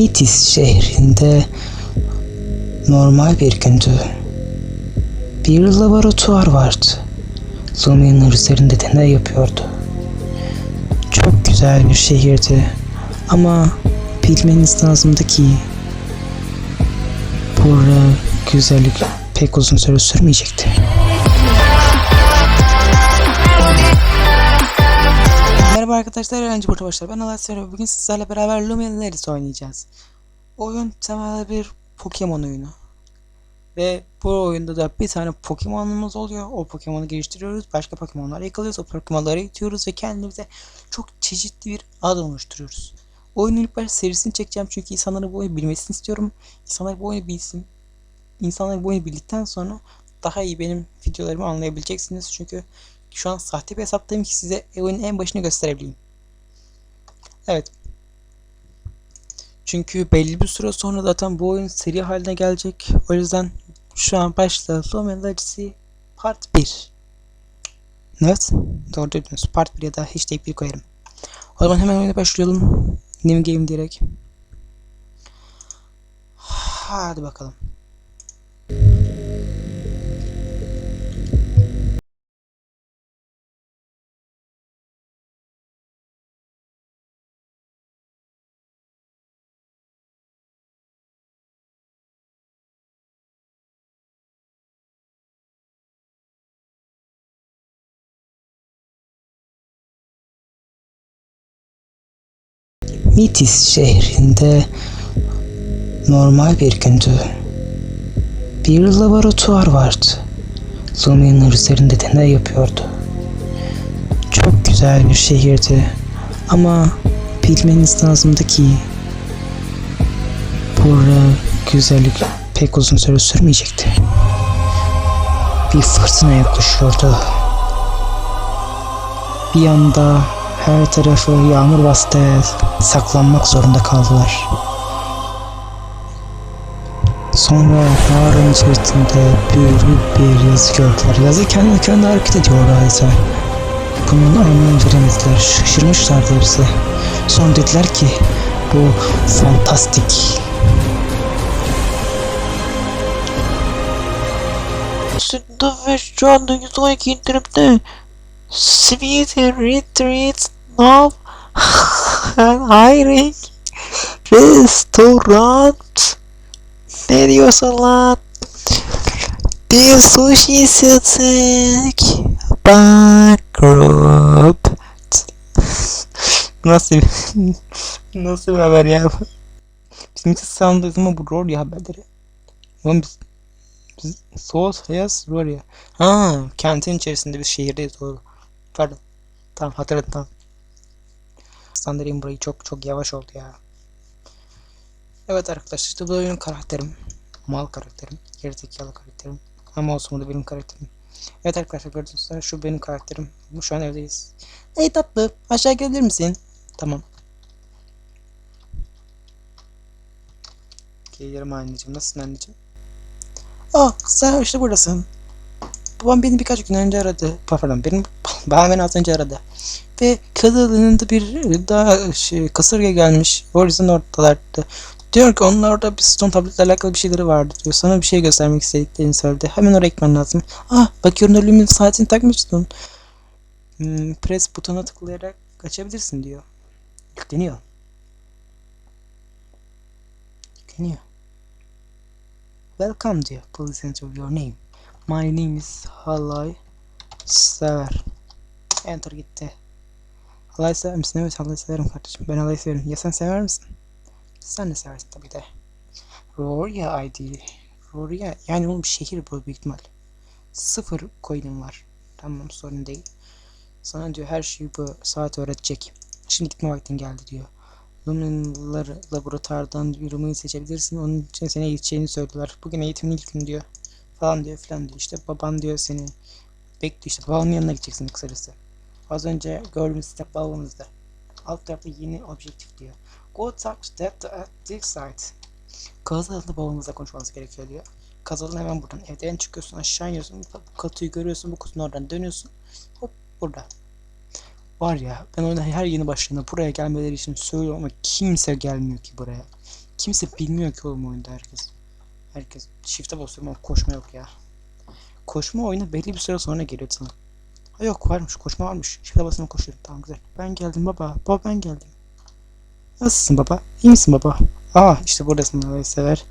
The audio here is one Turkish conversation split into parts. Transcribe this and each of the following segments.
Mitis şehrinde normal bir gündü. Bir laboratuvar vardı. Luminar üzerinde deney yapıyordu. Çok güzel bir şehirdi. Ama bilmeniz lazımdı ki burada güzellik pek uzun süre sürmeyecekti. Merhaba arkadaşlar, öğrenci burada başlar. Ben Alasya ve bugün sizlerle beraber Luminaries oynayacağız. Oyun temelde bir Pokemon oyunu. Ve bu oyunda da bir tane Pokemon'umuz oluyor. O Pokemon'u geliştiriyoruz. Başka Pokemon'ları yakalıyoruz. O Pokemon'ları eğitiyoruz ve kendimize çok çeşitli bir ad oluşturuyoruz. Oyunun ilk başta serisini çekeceğim çünkü insanların bu oyunu bilmesini istiyorum. İnsanlar bu oyunu bilsin. İnsanlar bu oyunu bildikten sonra daha iyi benim videolarımı anlayabileceksiniz. Çünkü şu an sahte bir hesaptayım ki size oyunun en başını gösterebileyim. Evet. Çünkü belli bir süre sonra zaten bu oyun seri haline gelecek. O yüzden şu an başla Lumen Legacy Part 1. Evet. Doğru dediniz. Part 1 ya da hashtag 1 koyarım. O zaman hemen oyuna başlayalım. New Game diyerek. Hadi bakalım. Mitis şehrinde normal bir gündü. Bir laboratuvar vardı. Luminar üzerinde deney yapıyordu. Çok güzel bir şehirdi. Ama bilmeniz lazımdı ki burada güzellik pek uzun süre sürmeyecekti. Bir fırtına yaklaşıyordu. Bir anda her tarafı yağmur bastı. Saklanmak zorunda kaldılar. Sonra mağaranın içerisinde büyük bir yazı gördüler. Yazı kendi kendine hareket ediyordu adeta. Bunun anlamını veremediler. Şaşırmışlardı hepsi. Sonra dediler ki bu fantastik. Aslında ve şu anda 112 indirimde. Sweet Retreat Now Hiring Restaurant Ne diyorsun lan? Bir sushi sıtık Bankrupt Nasıl nasıl bir haber ya? Bizim için sandığımız ama bu rol ya haberleri. Oğlum biz, biz Soğuz Hayas rol ya. Ha, kentin içerisinde bir şehirdeyiz doğru. Pardon. Tamam hatırladım tamam. Standart'ın burayı çok çok yavaş oldu ya. Evet arkadaşlar işte bu benim karakterim. Mal karakterim. Gerizekalı karakterim. Ama olsun bu da benim karakterim. Evet arkadaşlar gördüğünüz üzere şu benim karakterim. Bu şu an evdeyiz. Ey tatlı aşağı gelebilir misin? Tamam. Gelirim anneciğim. Nasılsın anneciğim? Ah sen işte buradasın. Babam beni birkaç gün önce aradı. Pardon benim babam beni az önce aradı. Ve kadının da bir daha şey, kasırga gelmiş. O yüzden. Diyor ki onlar orada bir stone tabletle alakalı bir şeyleri vardı diyor. Sana bir şey göstermek istediklerini söyledi. Hemen oraya gitmen lazım. Ah bakıyorum ölümün saatini takmışsın. Hmm, press butona tıklayarak açabilirsin diyor. Yükleniyor. Yükleniyor. Welcome diyor. Please enter your name. My name is Halay Sever. Enter gitti. Halay sever misin? Evet Halay severim kardeşim. Ben Halay severim. Ya sen sever misin? Sen de seversin tabii de. Roria ID. Roria yani oğlum şehir bu büyük ihtimal. Sıfır coin'im var. Tamam sorun değil. Sana diyor her şeyi bu saat öğretecek. Şimdi gitme vaktin geldi diyor. Lumin'lar laboratuvardan Lumin'i seçebilirsin. Onun için seni eğiteceğini söylediler. Bugün eğitimin ilk günü diyor. Falan diyor filan diyor. İşte baban diyor seni bekliyor işte babanın yanına gideceksin kısacası. Az önce gördüğümüz step balonunuzda. Alt tarafta yeni objektif diyor. Go talk to that at this site. Kazalında babamızla konuşmanız gerekiyor diyor. Kazalın hemen buradan evden çıkıyorsun aşağı iniyorsun. Bu katıyı görüyorsun bu kutunun oradan dönüyorsun. Hop burada. Var ya ben oyuna her yeni başladığında buraya gelmeleri için söylüyorum ama kimse gelmiyor ki buraya. Kimse bilmiyor ki oğlum oyunda herkes. Herkes shift'e basıyor ama koşma yok ya. Koşma oyuna belli bir süre sonra geliyor sana. Ha yok varmış koşma varmış. Shift'e basıyorum koşuyorum. Tamam güzel. Ben geldim baba. Baba ben geldim. Nasılsın baba? İyi misin baba? Aa işte buradasın baba sever.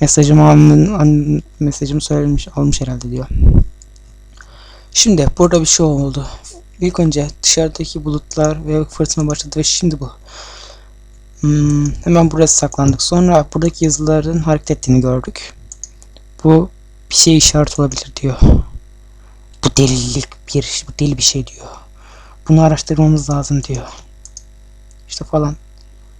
Mesajımı almış, an, mesajımı söylemiş almış herhalde diyor. Şimdi burada bir şey oldu. İlk önce dışarıdaki bulutlar ve fırtına başladı ve şimdi bu. Hmm, hemen burası saklandık. Sonra buradaki yazıların hareket ettiğini gördük. Bu bir şey işaret olabilir diyor. Bu delilik bir bu deli bir şey diyor. Bunu araştırmamız lazım diyor. İşte falan.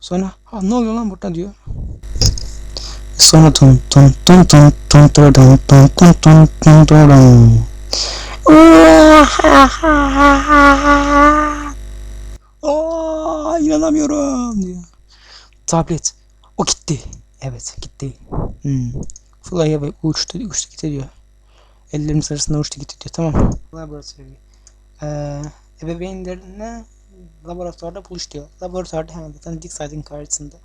Sonra ha ne oluyor lan burada diyor. Sonra tun tun tun tun tun tun tun tun tun tun tun tun. Aa, inanamıyorum diyor. Tablet. O gitti. Evet gitti. Hmm. Fly'a ve uçtu, uçtu gitti diyor. Ellerimiz arasında uçtu gitti diyor. Tamam. Laboratuvar. Ee, ebeveynlerine laboratuvarda buluş diyor. Laboratuvarda hemen zaten dik saatin karşısında.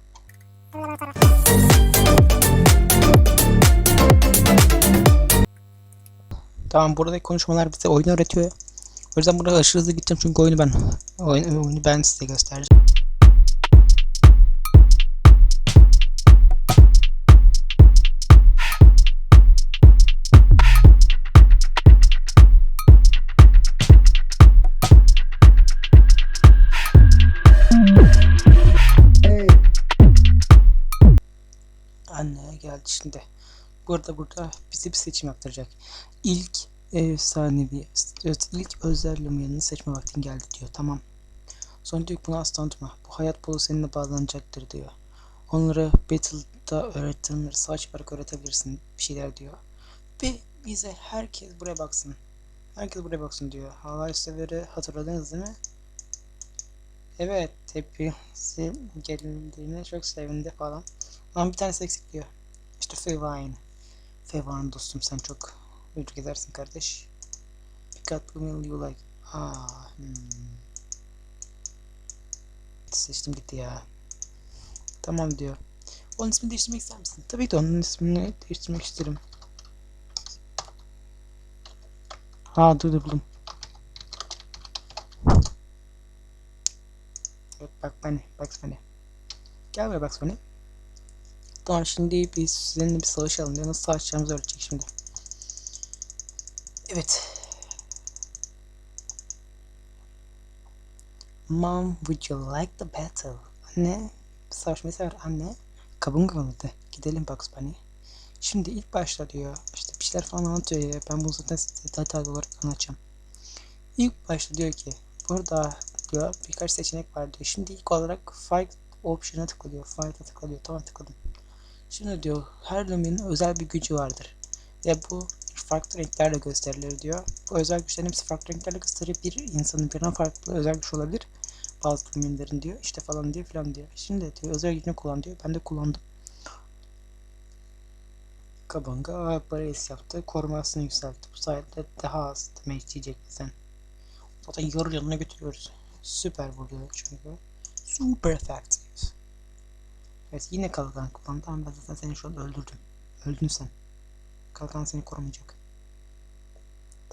Tamam buradaki konuşmalar bize oyunu öğretiyor. O yüzden burada aşırı hızlı gideceğim çünkü oyunu ben oyunu, oyunu ben size göstereceğim. Geldi şimdi. Burada burada bize bir seçim yaptıracak. İlk efsanevi, evet, ilk özel Lumion'u seçme vaktin geldi diyor. Tamam. Sonra diyor bunu asla unutma. Bu hayat boyu seninle bağlanacaktır diyor. Onları Battle'da öğrettiğinleri sağ çıparak öğretebilirsin bir şeyler diyor. Ve bize herkes buraya baksın. Herkes buraya baksın diyor. Halay severi hatırladınız değil mi? Evet, hepsi gelindiğine çok sevindi falan. Ama bir tanesi eksik diyor. İşte Fevine. Fevine dostum sen çok Müdür edersin kardeş. Pick up will you like. Aa, hmm. Seçtim gitti ya. Tamam diyor. Onun ismini değiştirmek ister misin? Tabii ki onun ismini değiştirmek isterim. Ha dur dur buldum. Bak beni. Bak beni. Gel buraya bak beni. Tamam şimdi biz seninle bir savaşalım diyor. Nasıl savaşacağımızı öğretecek şimdi. Evet. Mom, would you like the battle? Anne, savaşmayı sever anne. Kabın kırıldı. Gidelim Bugs Bunny. Şimdi ilk başta diyor, işte bir şeyler falan anlatıyor ya. Ben bunu zaten size detaylı olarak anlatacağım. İlk başta diyor ki, burada diyor birkaç seçenek var diyor. Şimdi ilk olarak fight option'a tıkla diyor. Fight'a tıkla diyor. Tamam tıkladım. Şimdi diyor her Lumi'nin özel bir gücü vardır. Ve bu farklı renklerle gösterilir diyor. Bu özel güçlerin hepsi farklı renklerle gösterir. Bir insanın birden farklı özel güç olabilir. Bazı filmlerin diyor. işte falan diyor filan diyor. Şimdi diyor özel gücünü kullan diyor. Ben de kullandım. Kabanga brace yaptı. Korumasını yükseltti. Bu sayede daha az damage yiyecek bizden. Zaten yarı yanına götürüyoruz. Süper vuruyor çünkü. Super effective. Evet yine kalkan kullandı ama ben zaten seni şu an öldürdüm. Öldün sen. Kalkan seni korumayacak.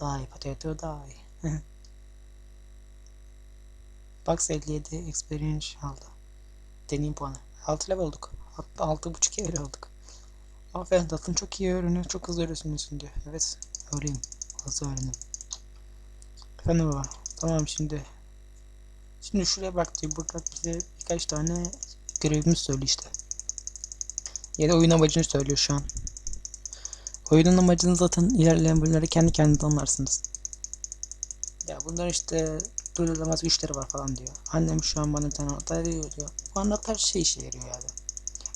Die potato die. Box 57 experience aldı. Deneyim puanı. 6 level olduk. Hatta 6.5 level olduk. Aferin tatlım çok iyi öğreniyor. Çok hızlı öğreniyorsun diyor. Evet öğreneyim. Hızlı öğrenim. Efendim baba. Tamam şimdi. Şimdi şuraya bak diyor. Burada bize birkaç tane görevimiz söylüyor işte. Ya da oyun amacını söylüyor şu an. Oyunun amacını zaten ilerleyen bölümlerde kendi kendinize anlarsınız. Ya bunlar işte duyulamaz güçleri var falan diyor. Annem şu an bana bir tane anahtar veriyor diyor. Bu anahtar şey işe yarıyor yani.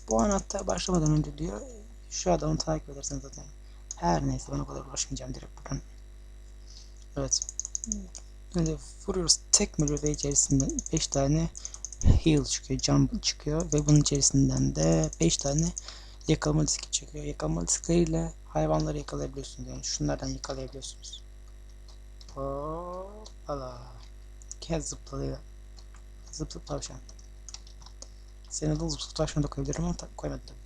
Bu anahtar başlamadan önce diyor şu adamı takip edersen zaten. Her neyse ben o kadar uğraşmayacağım direkt buradan. Evet. Böyle vuruyoruz tekme ve içerisinden 5 tane heal çıkıyor, jump çıkıyor ve bunun içerisinden de 5 tane yakalama diski çıkıyor. Yakalama diskleriyle hayvanları yakalayabiliyorsunuz. Yani şunlardan yakalayabiliyorsunuz. Hoppala. Kez zıplıyor. Zıp zıp tavşan. Senin adını tutuşma da koyabilirim ama koymadım.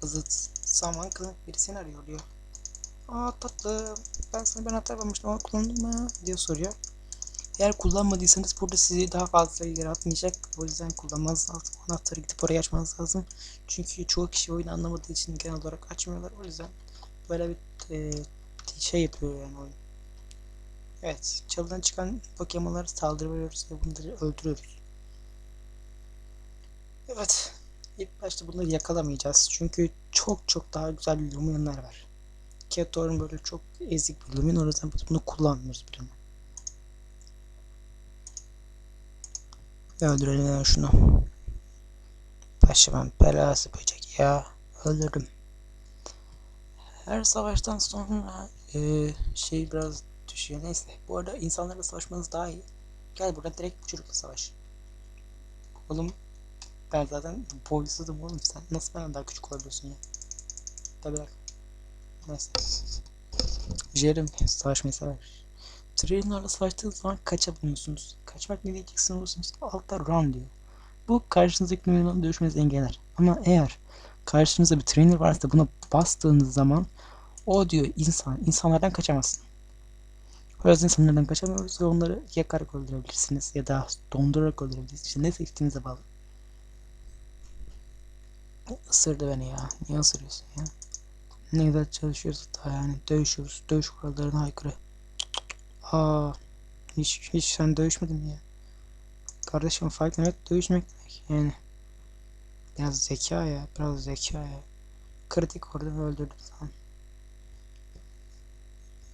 Tabii. Bızıt bızıt saman kılık biri seni arıyor diyor. Aa tatlı ben sana ben hata yapmıştım ama kullandın mı diye soruyor. Eğer kullanmadıysanız burada sizi daha fazla yaratmayacak. O yüzden kullanmanız lazım. Anahtarı gidip oraya açmanız lazım. Çünkü çoğu kişi oyunu anlamadığı için genel olarak açmıyorlar. O yüzden böyle bir e, şey yapıyor yani oyun. Evet, çalıdan çıkan Pokemon'lara saldırıyoruz ve bunları öldürüyoruz. Evet, ilk başta bunları yakalamayacağız. Çünkü çok çok daha güzel Lumia'lar var. Ketor'un böyle çok ezik bir Lumion. O yüzden bunu kullanmıyoruz bir dönem. Öldürelim hemen şunu. Başımın belası böcek ya. Öldürdüm. Her savaştan sonra e, şey biraz düşüyor. Neyse. Bu arada insanlarla savaşmanız daha iyi. Gel burada direkt bu çocukla savaş. Oğlum ben zaten boysuzum oğlum. Sen nasıl benden daha küçük olabiliyorsun ya? Tabi bak. Neyse. Jeremy savaşmayı sever. Trainer'la savaştığınız zaman kaçamıyorsunuz. Kaçmak ne diyeceksin olursunuz. Altta run diyor. Bu karşınızdaki numaradan dövüşmenizi engeller. Ama eğer karşınızda bir trainer varsa buna bastığınız zaman o diyor insan. insanlardan kaçamazsın. Yüzden insanlardan kaçamıyoruz ve onları yakarak öldürebilirsiniz ya da dondurarak öldürebilirsiniz. İşte ne seçtiğinize bağlı. Isırdı beni ya. Niye ısırıyorsun ya? Ne güzel çalışıyoruz daha yani. Dövüşüyoruz. Dövüş kurallarına aykırı. Aa, hiç, hiç sen dövüşmedin ya? Kardeşim fight demek dövüşmek demek yani. Biraz zeka ya, biraz zeka ya. Kritik ve öldürdüm tamam.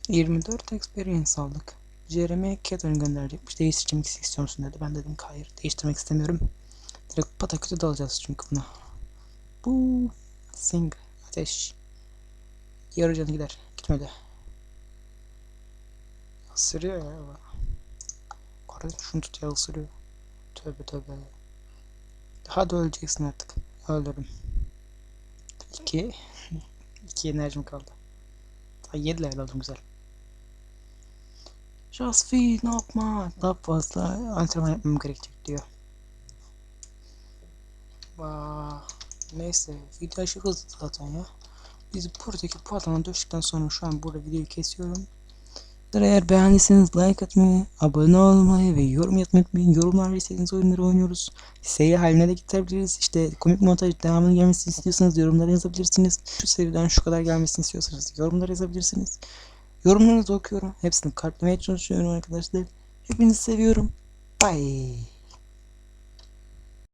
24 experience aldık. Jeremy Catherine'i gönderecekmiş. Değiştirmek istiyor musun dedi. Ben dedim hayır değiştirmek istemiyorum. Direkt pataküte dalacağız çünkü buna. Bu sing ateş. Yarı canı gider. Gitmedi. Isırıyor ya. Kardeşim şunu tut ya ısırıyor. Tövbe tövbe. Hadi öleceksin artık. Öldürdüm. İki. iki enerjim kaldı. Daha yedi level aldım güzel. Feed ne yapma. Daha fazla antrenman yapmam gerekecek diyor. Vaa. Neyse video aşırı hızlı zaten ya. Biz buradaki bu alana düştükten sonra şu an burada videoyu kesiyorum. Eğer beğendiyseniz like atmayı, abone olmayı ve yorum yapmayı unutmayın. Yorumlarda istediğiniz oyunları oynuyoruz. Seri haline de getirebiliriz. İşte komik montaj devamının gelmesini istiyorsanız yorumlara yazabilirsiniz. Şu seriden şu kadar gelmesini istiyorsanız yorumlara yazabilirsiniz. Yorumlarınızı okuyorum. Hepsini kalplemeye çalışıyorum arkadaşlar. Hepinizi seviyorum. Bye.